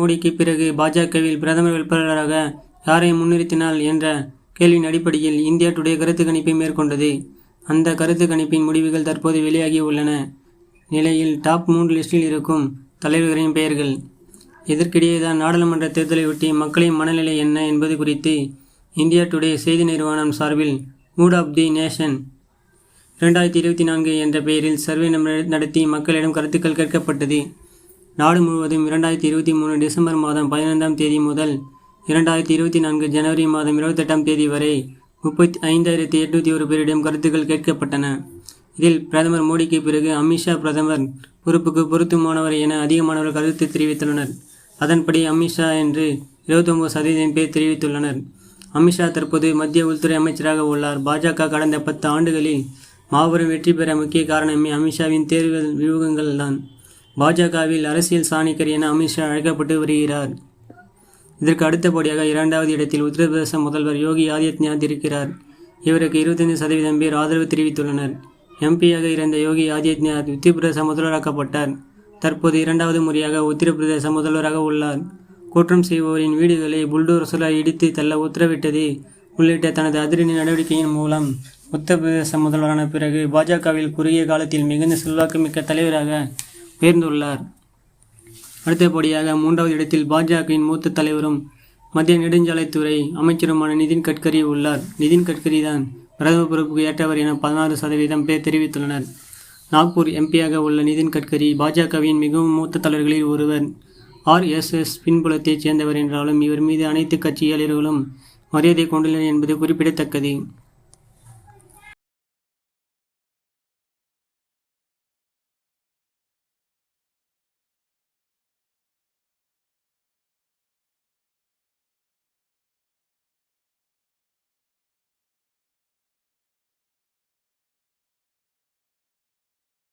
மோடிக்கு பிறகு பாஜகவில் பிரதமர் வேட்பாளராக யாரை முன்னிறுத்தினால் என்ற கேள்வியின் அடிப்படையில் இந்தியா டுடே கருத்து கணிப்பை மேற்கொண்டது. அந்த கருத்து கணிப்பின் முடிவுகள் தற்போது வெளியாகி உள்ளன. நிலையில் டாப் மூன்று லிஸ்டில் இருக்கும் தலைவர்களின் பெயர்கள். இதற்கிடையேதான் நாடாளுமன்ற தேர்தலை ஒட்டி மக்களின் மனநிலை என்ன என்பது குறித்து இந்தியா டுடே செய்தி நிறுவனம் சார்பில் மூட் ஆஃப் தி நேஷன் இரண்டாயிரத்தி இருபத்தி நான்கு என்ற பெயரில் சர்வே நடத்தி மக்களிடம் கருத்துக்கள் கேட்கப்பட்டது. நாடு முழுவதும் இரண்டாயிரத்தி இருபத்தி மூணு டிசம்பர் மாதம் பதினைந்தாம் தேதி முதல் இரண்டாயிரத்தி இருபத்தி நான்கு ஜனவரி மாதம் இருபத்தெட்டாம் தேதி வரை முப்பத்தி ஐந்தாயிரத்தி எட்நூற்றி ஒரு பேரிடம் கருத்துக்கள் கேட்கப்பட்டன. இதில் பிரதமர் மோடிக்கு பிறகு அமித்ஷா பிரதமர் பொறுப்புக்கு பொருத்தமானவர் என அதிகமானவர்கள் கருத்து தெரிவித்துள்ளனர். அதன்படி அமித்ஷா என்று 29% சதவீதம் பேர் தெரிவித்துள்ளனர். அமித்ஷா தற்போது மத்திய உள்துறை அமைச்சராக உள்ளார். பாஜக கடந்த பத்து ஆண்டுகளில் மாபெரும் வெற்றி பெற முக்கிய காரணமே அமித்ஷாவின் தேர்தல் வியூகங்கள் தான் பாஜகவில் அரசியல் சாணிக்கர் என அமித்ஷா அழைக்கப்பட்டு வருகிறார். இதற்கு அடுத்தபடியாக இரண்டாவது இடத்தில் உத்தரப்பிரதேச முதல்வர் யோகி ஆதித்யநாத் இருக்கிறார். இவருக்கு 25% சதவீதம் பேர் ஆதரவு தெரிவித்துள்ளனர். எம்பியாக இருந்த யோகி ஆதித்யநாத் உத்தரப்பிரதேச முதல்வராக்கப்பட்டார். தற்போது இரண்டாவது முறையாக உத்தரப்பிரதேச முதல்வராக உள்ளார். குற்றம் செய்பவரின் வீடுகளை புல்டோசரால் இடித்து தள்ள உத்தரவிட்டது உள்ளிட்ட தனது அதிரடி நடவடிக்கையின் மூலம் உத்தரப்பிரதேச முதல்வரான பிறகு பாஜகவில் குறுகிய காலத்தில் மிகுந்த செல்வாக்குமிக்க தலைவராக உயர்ந்துள்ளார் அடுத்தபடியாக மூன்றாவது இடத்தில் பாஜகவின் மூத்த தலைவரும் மத்திய நெடுஞ்சாலைத்துறை அமைச்சருமான நிதின் கட்கரி உள்ளார். நிதின் கட்கரி தான் பிரதம பொறுப்புக்கு ஏற்றவர் என பதினாறு சதவீதம் பேர் தெரிவித்துள்ளனர். நாக்பூர் எம்பியாக உள்ள நிதின் கட்கரி பாஜகவின் மிகவும் மூத்த தலைவர்களில் ஒருவர். ஆர்எஸ்எஸ் பின்புலத்தைச் சேர்ந்தவர் என்றாலும் இவர் மீது அனைத்து கட்சியாளர்களும் மரியாதை கொண்டுள்ளனர் என்பது குறிப்பிடத்தக்கது.